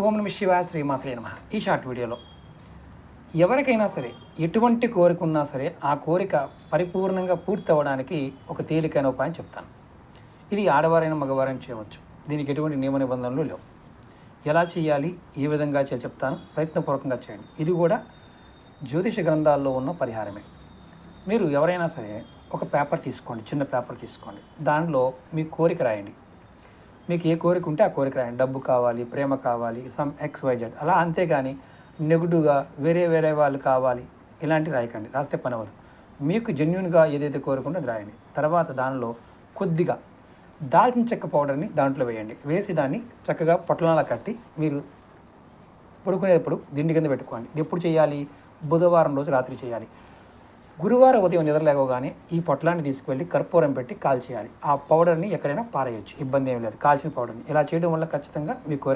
ఓం నమ శివాయ శ్రీమాత్రే నమ. ఈ షార్ట్ వీడియోలో ఎవరికైనా సరే ఎటువంటి కోరిక ఉన్నా సరే ఆ కోరిక పరిపూర్ణంగా పూర్తి అవ్వడానికి ఒక తేలికైన ఉపాయం చెప్తాను. ఇది ఆడవారైన మగవారైనా చేయవచ్చు. దీనికి ఎటువంటి నియమ నిబంధనలు లేవు. ఎలా చేయాలి? ఏ విధంగా చేయాలి చెప్తాను. ప్రయత్నపూర్వకంగా చేయండి. ఇది కూడా జ్యోతిష గ్రంథాల్లో ఉన్న పరిహారమే. మీరు ఎవరైనా సరే ఒక పేపర్ తీసుకోండి. చిన్న పేపర్ తీసుకోండి. దానిలో మీ కోరిక రాయండి. మీకు ఏ కోరిక ఉంటే ఆ కోరిక రాయండి. డబ్బు కావాలి ప్రేమ కావాలి సమ్ ఎక్స్ వైజెడ్ అలా అంతేగాని నెగిటివ్గా వేరే వేరే వాళ్ళు కావాలి ఇలాంటివి రాయకండి. రాస్తే పని అవ్వదు. మీకు జెన్యున్గా ఏదైతే కోరుకుంటే అది రాయండి. తర్వాత దానిలో కొద్దిగా దాల్చిన చెక్క పౌడర్ని దాంట్లో వేయండి. వేసి దాన్ని చక్కగా పొట్లనాలా కట్టి మీరు పడుకునేటప్పుడు దిండి కింద పెట్టుకోండి. ఇది ఎప్పుడు చేయాలి? బుధవారం రోజు రాత్రి చేయాలి. గురువారం ఉదయం నిద్రలేవగానే ఈ పొట్లాన్ని తీసుకువెళ్ళి కర్పూరం పెట్టి కాల్చేయాలి. ఆ పౌడర్ని ఎక్కడైనా పారేయచ్చు. ఇబ్బంది ఏం లేదు. కాల్చిన పౌడర్ని. ఇలా చేయడం వల్ల ఖచ్చితంగా మీ కోరిక